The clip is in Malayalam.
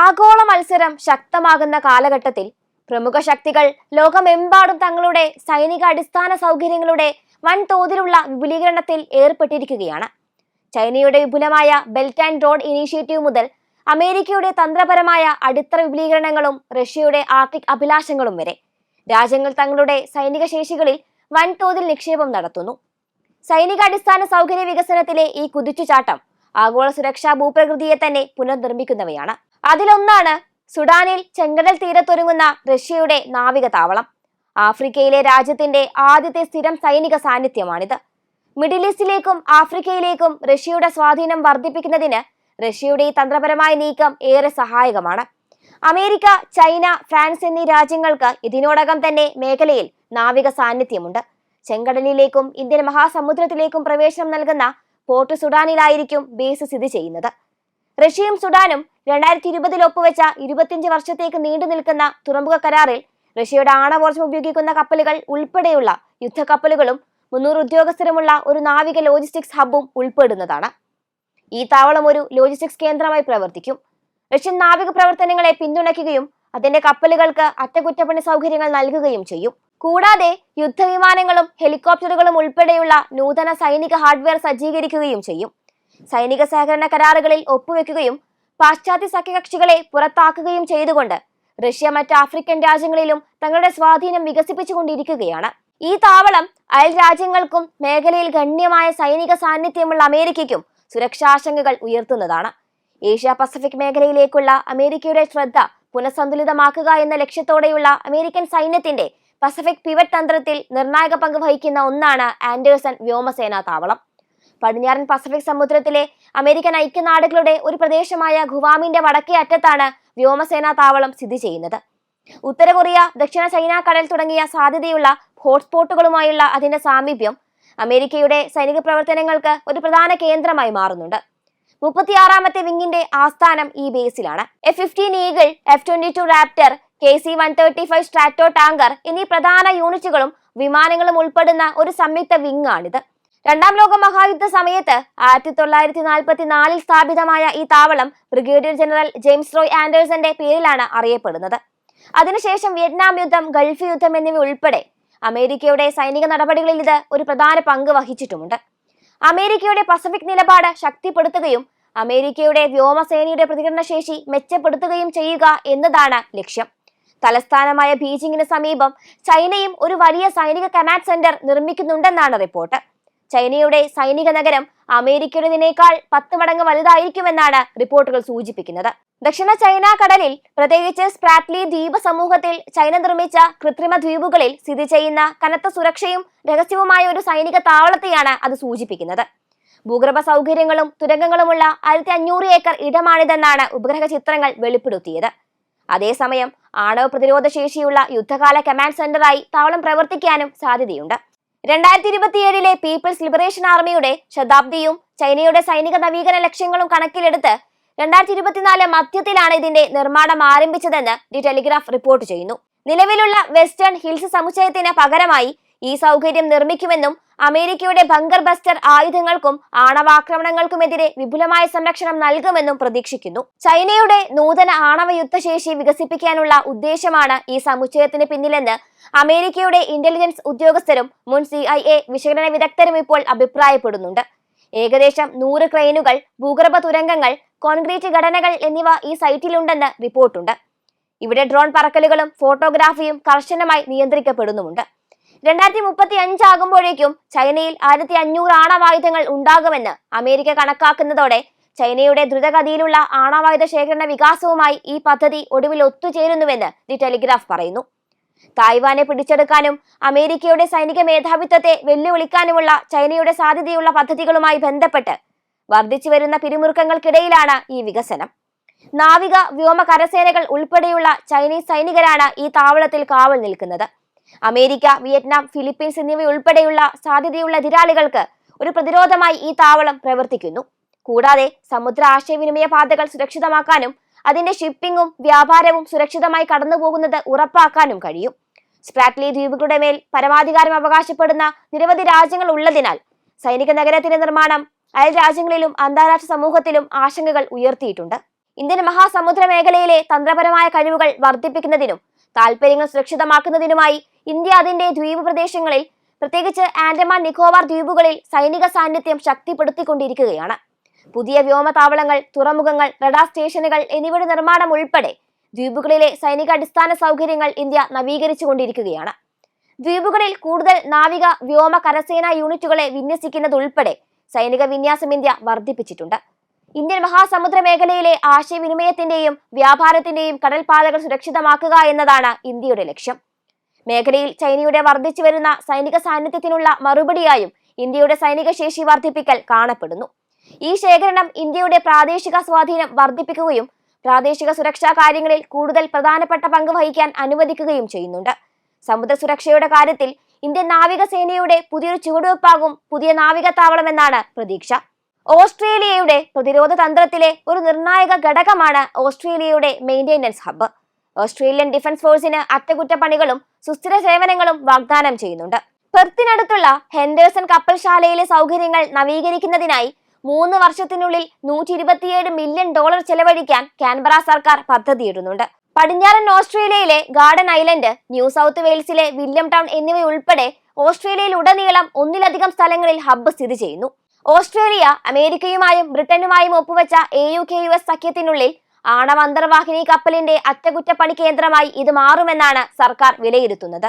ആഗോള മത്സരം ശക്തമാകുന്ന കാലഘട്ടത്തിൽ പ്രമുഖ ശക്തികൾ ലോകമെമ്പാടും തങ്ങളുടെ സൈനിക അടിസ്ഥാന സൗകര്യങ്ങളുടെ വൻതോതിലുള്ള വിപുലീകരണത്തിൽ ഏർപ്പെട്ടിരിക്കുകയാണ്. ചൈനയുടെ വിപുലമായ ബെൽറ്റ് ആൻഡ് റോഡ് ഇനീഷ്യേറ്റീവ് മുതൽ അമേരിക്കയുടെ തന്ത്രപരമായ അടിത്തറ വിപുലീകരണങ്ങളും റഷ്യയുടെ ആർട്ടിക് അഭിലാഷങ്ങളും വരെ രാജ്യങ്ങൾ തങ്ങളുടെ സൈനിക ശേഷികളിൽ വൻതോതിൽ നിക്ഷേപം നടത്തുന്നു. സൈനിക അടിസ്ഥാന സൗകര്യ വികസനത്തിലെ ഈ കുതിച്ചുചാട്ടം ആഗോള സുരക്ഷാ ഭൂപ്രകൃതിയെ തന്നെ പുനർനിർമ്മിക്കുന്നവയാണ്. അതിലൊന്നാണ് സുഡാനിൽ ചെങ്കടൽ തീരത്തൊരുങ്ങുന്ന റഷ്യയുടെ നാവിക താവളം. ആഫ്രിക്കയിലെ രാജ്യത്തിന്റെ ആദ്യത്തെ സ്ഥിരം സൈനിക സാന്നിധ്യമാണിത്. മിഡിൽ ഈസ്റ്റിലേക്കും ആഫ്രിക്കയിലേക്കും റഷ്യയുടെ സ്വാധീനം വർദ്ധിപ്പിക്കുന്നതിന് റഷ്യയുടെ ഈ തന്ത്രപരമായ നീക്കം ഏറെ സഹായകമാണ്. അമേരിക്ക ചൈന ഫ്രാൻസ് എന്നീ രാജ്യങ്ങൾക്ക് ഇതിനോടകം തന്നെ മേഖലയിൽ നാവിക സാന്നിധ്യമുണ്ട്. ചെങ്കടലിലേക്കും ഇന്ത്യൻ മഹാസമുദ്രത്തിലേക്കും പ്രവേശനം നൽകുന്ന പോർട്ട് സുഡാനിലായിരിക്കും ബേസ് സ്ഥിതി ചെയ്യുന്നത്. റഷ്യയും സുഡാനും രണ്ടായിരത്തി ഇരുപതിൽ ഒപ്പുവെച്ച ഇരുപത്തിയഞ്ച് വർഷത്തേക്ക് നീണ്ടു നിൽക്കുന്ന തുറമുഖ കരാറിൽ റഷ്യയുടെ ആണവോർജം ഉപയോഗിക്കുന്ന കപ്പലുകൾ ഉൾപ്പെടെയുള്ള യുദ്ധക്കപ്പലുകളും മുന്നൂറ് ഉദ്യോഗസ്ഥരുമുള്ള ഒരു നാവിക ലോജിസ്റ്റിക്സ് ഹബ്ബും ഉൾപ്പെടുന്നതാണ്. ഈ താവളം ഒരു ലോജിസ്റ്റിക്സ് കേന്ദ്രമായി പ്രവർത്തിക്കും. റഷ്യൻ നാവിക പ്രവർത്തനങ്ങളെ പിന്തുണയ്ക്കുകയും അതിന്റെ കപ്പലുകൾക്ക് അറ്റകുറ്റപ്പണി സൗകര്യങ്ങൾ നൽകുകയും ചെയ്യും. കൂടാതെ യുദ്ധവിമാനങ്ങളും ഹെലികോപ്റ്ററുകളും ഉൾപ്പെടെയുള്ള നൂതന സൈനിക ഹാർഡ്വെയർ സജ്ജീകരിക്കുകയും ചെയ്യും. സൈനിക സഹകരണ കരാറുകളിൽ ഒപ്പുവെക്കുകയും പാശ്ചാത്യ സഖ്യകക്ഷികളെ പുറത്താക്കുകയും ചെയ്തുകൊണ്ട് റഷ്യ മറ്റ് ആഫ്രിക്കൻ രാജ്യങ്ങളിലും തങ്ങളുടെ സ്വാധീനം വികസിപ്പിച്ചുകൊണ്ടിരിക്കുകയാണ്. ഈ താവളം അയൽ രാജ്യങ്ങൾക്കും മേഖലയിൽ ഗണ്യമായ സൈനിക സാന്നിധ്യമുള്ള അമേരിക്കയ്ക്കും സുരക്ഷാശങ്കകൾ ഉയർത്തുന്നതാണ്. ഏഷ്യ പസഫിക് മേഖലയിലേക്കുള്ള അമേരിക്കയുടെ ശ്രദ്ധ പുനഃസന്തുലിതമാക്കുക എന്ന ലക്ഷ്യത്തോടെയുള്ള അമേരിക്കൻ സൈന്യത്തിന്റെ പസഫിക് പിവറ്റ് തന്ത്രത്തിൽ നിർണായക പങ്ക് വഹിക്കുന്ന ഒന്നാണ് ആൻഡേഴ്സൺ വ്യോമസേനാ താവളം. പടിഞ്ഞാറൻ പസഫിക് സമുദ്രത്തിലെ അമേരിക്കൻ ഐക്യനാടുകളുടെ ഒരു പ്രദേശമായ ഖുവാമിന്റെ വടക്കേ അറ്റത്താണ് വ്യോമസേനാ താവളം സ്ഥിതി ചെയ്യുന്നത്. ഉത്തര കൊറിയ ദക്ഷിണ ചൈന കടൽ തുടങ്ങിയ സാധ്യതയുള്ള ഹോട്ട്സ്പോട്ടുകളുമായുള്ള അതിന്റെ സാമീപ്യം അമേരിക്കയുടെ സൈനിക പ്രവർത്തനങ്ങൾക്ക് ഒരു പ്രധാന കേന്ദ്രമായി മാറുന്നുണ്ട്. മുപ്പത്തിയാറാമത്തെ വിങ്ങിന്റെ ആസ്ഥാനം ഈ ബേസിലാണ്. F fifteen Eagle F twenty two Raptor K C one thirty five Stratotanker എന്നീ പ്രധാന യൂണിറ്റുകളും വിമാനങ്ങളും ഉൾപ്പെടുന്ന ഒരു സംയുക്ത വിങ് ആണിത് രണ്ടാം ലോക മഹായുദ്ധ സമയത്ത് ആയിരത്തി തൊള്ളായിരത്തി നാൽപ്പത്തി നാലിൽ സ്ഥാപിതമായ ഈ താവളം ബ്രിഗേഡിയർ ജനറൽ ജെയിംസ് റോയ് ആൻഡേഴ്സന്റെ പേരിലാണ് അറിയപ്പെടുന്നത്. അതിനുശേഷം വിയറ്റ്നാം യുദ്ധം ഗൾഫ് യുദ്ധം എന്നിവ ഉൾപ്പെടെ അമേരിക്കയുടെ സൈനിക നടപടികളിൽ ഇത് ഒരു പ്രധാന പങ്ക് വഹിച്ചിട്ടുമുണ്ട്. അമേരിക്കയുടെ പസഫിക് നിലപാട് ശക്തിപ്പെടുത്തുകയും അമേരിക്കയുടെ വ്യോമസേനയുടെ പ്രതികരണശേഷി മെച്ചപ്പെടുത്തുകയും ചെയ്യുക എന്നതാണ് ലക്ഷ്യം. തലസ്ഥാനമായ ബീജിംഗിന് സമീപം ചൈനയും ഒരു വലിയ സൈനിക കമാൻഡ് സെന്റർ നിർമ്മിക്കുന്നുണ്ടെന്നാണ് റിപ്പോർട്ട്. ചൈനയുടെ സൈനിക നഗരം അമേരിക്കയുടേതിനേക്കാൾ പത്ത് മടങ്ങ് വലുതായിരിക്കുമെന്നാണ് റിപ്പോർട്ടുകൾ സൂചിപ്പിക്കുന്നത്. ദക്ഷിണ ചൈന കടലിൽ പ്രത്യേകിച്ച് സ്പ്രാറ്റ്ലി ദ്വീപ സമൂഹത്തിൽ ചൈന നിർമ്മിച്ച കൃത്രിമ ദ്വീപുകളിൽ സ്ഥിതി ചെയ്യുന്ന കനത്ത സുരക്ഷയും രഹസ്യവുമായ ഒരു സൈനിക താവളത്തെയാണ് അത് സൂചിപ്പിക്കുന്നത്. ഭൂഗർഭ സൗകര്യങ്ങളും തുരങ്കങ്ങളുമുള്ള ആയിരത്തി അഞ്ഞൂറ് ഏക്കർ ഇടമാണിതെന്നാണ് ഉപഗ്രഹ ചിത്രങ്ങൾ വെളിപ്പെടുത്തിയത്. അതേസമയം ആണവ പ്രതിരോധ ശേഷിയുള്ള യുദ്ധകാല കമാൻഡ് സെന്ററായി താവളം പ്രവർത്തിക്കാനും സാധ്യതയുണ്ട്. രണ്ടായിരത്തി ഇരുപത്തിയേഴിലെ പീപ്പിൾസ് ലിബറേഷൻ ആർമിയുടെ ശതാബ്ദിയും ചൈനയുടെ സൈനിക നവീകരണ ലക്ഷ്യങ്ങളും കണക്കിലെടുത്ത് രണ്ടായിരത്തി ഇരുപത്തിനാല് മധ്യത്തിലാണ് ഇതിന്റെ നിർമ്മാണം ആരംഭിച്ചതെന്ന് ദി ടെലിഗ്രാഫ് റിപ്പോർട്ട് ചെയ്യുന്നു. നിലവിലുള്ള വെസ്റ്റേൺ ഹിൽസ് സമുച്ചയത്തിന് പകരമായി ഈ സൗകര്യം നിർമ്മിക്കുമെന്നും അമേരിക്കയുടെ ബങ്കർ ബസ്റ്റർ ആയുധങ്ങൾക്കും ആണവാക്രമണങ്ങൾക്കുമെതിരെ വിപുലമായ സംരക്ഷണം നൽകുമെന്നും പ്രതീക്ഷിക്കുന്നു. ചൈനയുടെ നൂതന ആണവ യുദ്ധശേഷി വികസിപ്പിക്കാനുള്ള ഉദ്ദേശമാണ് ഈ സമുച്ചയത്തിന് പിന്നിലെന്ന് അമേരിക്കയുടെ ഇന്റലിജൻസ് ഉദ്യോഗസ്ഥരും മുൻ സി ഐ എ വിശകലന വിദഗ്ധരും ഇപ്പോൾ അഭിപ്രായപ്പെടുന്നുണ്ട്. ഏകദേശം നൂറ് ക്രെയിനുകൾ ഭൂഗർഭ തുരങ്കങ്ങൾ കോൺക്രീറ്റ് ഘടനകൾ എന്നിവ ഈ സൈറ്റിലുണ്ടെന്ന് റിപ്പോർട്ടുണ്ട്. ഇവിടെ ഡ്രോൺ പറക്കലുകളും ഫോട്ടോഗ്രാഫിയും കർശനമായി നിയന്ത്രിക്കപ്പെടുന്നുമുണ്ട്. രണ്ടായിരത്തി മുപ്പത്തി അഞ്ചാകുമ്പോഴേക്കും ചൈനയിൽ ആയിരത്തി അഞ്ഞൂറ് ആണവായുധങ്ങൾ ഉണ്ടാകുമെന്ന് അമേരിക്ക കണക്കാക്കുന്നതോടെ ചൈനയുടെ ദ്രുതഗതിയിലുള്ള ആണവായുധ ശേഖരണ വികാസവുമായി ഈ പദ്ധതി ഒടുവിൽ ഒത്തുചേരുന്നുവെന്ന് ദി ടെലിഗ്രാഫ് പറയുന്നു. തായ്വാനെ പിടിച്ചെടുക്കാനും അമേരിക്കയുടെ സൈനിക മേധാവിത്വത്തെ വെല്ലുവിളിക്കാനുമുള്ള ചൈനയുടെ സാധ്യതയുള്ള പദ്ധതികളുമായി ബന്ധപ്പെട്ട് വർദ്ധിച്ചു വരുന്ന പിരിമുറുക്കങ്ങൾക്കിടയിലാണ് ഈ വികസനം. നാവിക വ്യോമ കരസേനകൾ ഉൾപ്പെടെയുള്ള ചൈനീസ് സൈനികരാണ് ഈ താവളത്തിൽ കാവൽ നിൽക്കുന്നത്. അമേരിക്ക വിയറ്റ്നാം ഫിലിപ്പീൻസ് എന്നിവയുൾപ്പെടെയുള്ള സാധ്യതയുള്ള എതിരാളികൾക്ക് ഒരു പ്രതിരോധമായി ഈ താവളം പ്രവർത്തിക്കുന്നു. കൂടാതെ സമുദ്ര ആശയവിനിമയ പാതകൾ സുരക്ഷിതമാക്കാനും അതിന്റെ ഷിപ്പിംഗും വ്യാപാരവും സുരക്ഷിതമായി കടന്നുപോകുന്നത് ഉറപ്പാക്കാനും കഴിയും. സ്പ്രാറ്റ്ലി ദ്വീപുകളുടെ മേൽ പരമാധികാരം അവകാശപ്പെടുന്ന നിരവധി രാജ്യങ്ങൾ ഉള്ളതിനാൽ സൈനിക നഗരത്തിന്റെ നിർമ്മാണം അയൽ രാജ്യങ്ങളിലും അന്താരാഷ്ട്ര സമൂഹത്തിലും ആശങ്കകൾ ഉയർത്തിയിട്ടുണ്ട്. ഇന്ത്യൻ മഹാസമുദ്ര മേഖലയിലെ തന്ത്രപരമായ കഴിവുകൾ വർദ്ധിപ്പിക്കുന്നതിനും താൽപര്യങ്ങൾ സുരക്ഷിതമാക്കുന്നതിനുമായി ഇന്ത്യ അതിന്റെ ദ്വീപ് പ്രദേശങ്ങളിൽ പ്രത്യേകിച്ച് ആൻഡമാൻ നിക്കോബാർ ദ്വീപുകളിൽ സൈനിക സാന്നിധ്യം ശക്തിപ്പെടുത്തിക്കൊണ്ടിരിക്കുകയാണ്. പുതിയ വ്യോമതാവളങ്ങൾ തുറമുഖങ്ങൾ റഡാർ സ്റ്റേഷനുകൾ എന്നിവയുടെ നിർമ്മാണം ഉൾപ്പെടെ ദ്വീപുകളിലെ സൈനിക അടിസ്ഥാന സൗകര്യങ്ങൾ ഇന്ത്യ നവീകരിച്ചുകൊണ്ടിരിക്കുകയാണ്. ദ്വീപുകളിൽ കൂടുതൽ നാവിക വ്യോമ കരസേനാ യൂണിറ്റുകളെ വിന്യസിക്കുന്നതുൾപ്പെടെ സൈനിക വിന്യാസം ഇന്ത്യ വർദ്ധിപ്പിച്ചിട്ടുണ്ട്. ഇന്ത്യൻ മഹാസമുദ്ര മേഖലയിലെ ആശയവിനിമയത്തിന്റെയും വ്യാപാരത്തിന്റെയും കടൽപാതകൾ സുരക്ഷിതമാക്കുക എന്നതാണ് ഇന്ത്യയുടെ ലക്ഷ്യം. മേഖലയിൽ ചൈനയുടെ വർദ്ധിച്ചു വരുന്ന സൈനിക സാന്നിധ്യത്തിനുള്ള മറുപടിയായും ഇന്ത്യയുടെ സൈനിക ശേഷി വർദ്ധിപ്പിക്കൽ കാണപ്പെടുന്നു. ഈ ശേഖരണം ഇന്ത്യയുടെ പ്രാദേശിക സ്വാധീനം വർദ്ധിപ്പിക്കുകയും പ്രാദേശിക സുരക്ഷാ കാര്യങ്ങളിൽ കൂടുതൽ പ്രധാനപ്പെട്ട പങ്ക് വഹിക്കാൻ അനുവദിക്കുകയും ചെയ്യുന്നുണ്ട്. സമുദ്ര സുരക്ഷയുടെ കാര്യത്തിൽ ഇന്ത്യൻ നാവികസേനയുടെ പുതിയൊരു ചുവടുവെപ്പാകും പുതിയ നാവിക താവളമെന്നാണ് പ്രതീക്ഷ. ഓസ്ട്രേലിയയുടെ പ്രതിരോധ തന്ത്രത്തിലെ ഒരു നിർണായക ഘടകമാണ് ഓസ്ട്രേലിയയുടെ മെയിന്റെനൻസ് ഹബ്ബ്. ഓസ്ട്രേലിയൻ ഡിഫൻസ് ഫോഴ്സിന് അറ്റകുറ്റപ്പണികളും സുസ്ഥിര സേവനങ്ങളും വാഗ്ദാനം ചെയ്യുന്നുണ്ട്. പെർത്തിനടുത്തുള്ള ഹെൻഡേഴ്സൺ കപ്പൽശാലയിലെ സൗകര്യങ്ങൾ നവീകരിക്കുന്നതിനായി മൂന്ന് വർഷത്തിനുള്ളിൽ നൂറ്റി ഇരുപത്തിയേഴ് മില്യൺ ഡോളർ ചെലവഴിക്കാൻ കാൻബറ സർക്കാർ പദ്ധതിയിടുന്നുണ്ട്. പടിഞ്ഞാറൻ ഓസ്ട്രേലിയയിലെ ഗാർഡൻ ഐലൻഡ് ന്യൂ സൗത്ത് വെയിൽസിലെ വില്യം ടൗൺ എന്നിവയുൾപ്പെടെ ഓസ്ട്രേലിയയിൽ ഉടനീളം ഒന്നിലധികം സ്ഥലങ്ങളിൽ ഹബ്ബ് സ്ഥിതി ചെയ്യുന്നു. ഓസ്ട്രേലിയ അമേരിക്കയുമായും ബ്രിട്ടനുമായും ഒപ്പുവെച്ച A U K U S സഖ്യത്തിനുള്ളിൽ ആണവ അന്തർവാഹിനി കപ്പലിന്റെ അറ്റകുറ്റപ്പണി കേന്ദ്രമായി ഇത് മാറുമെന്നാണ് സർക്കാർ വിലയിരുത്തുന്നത്.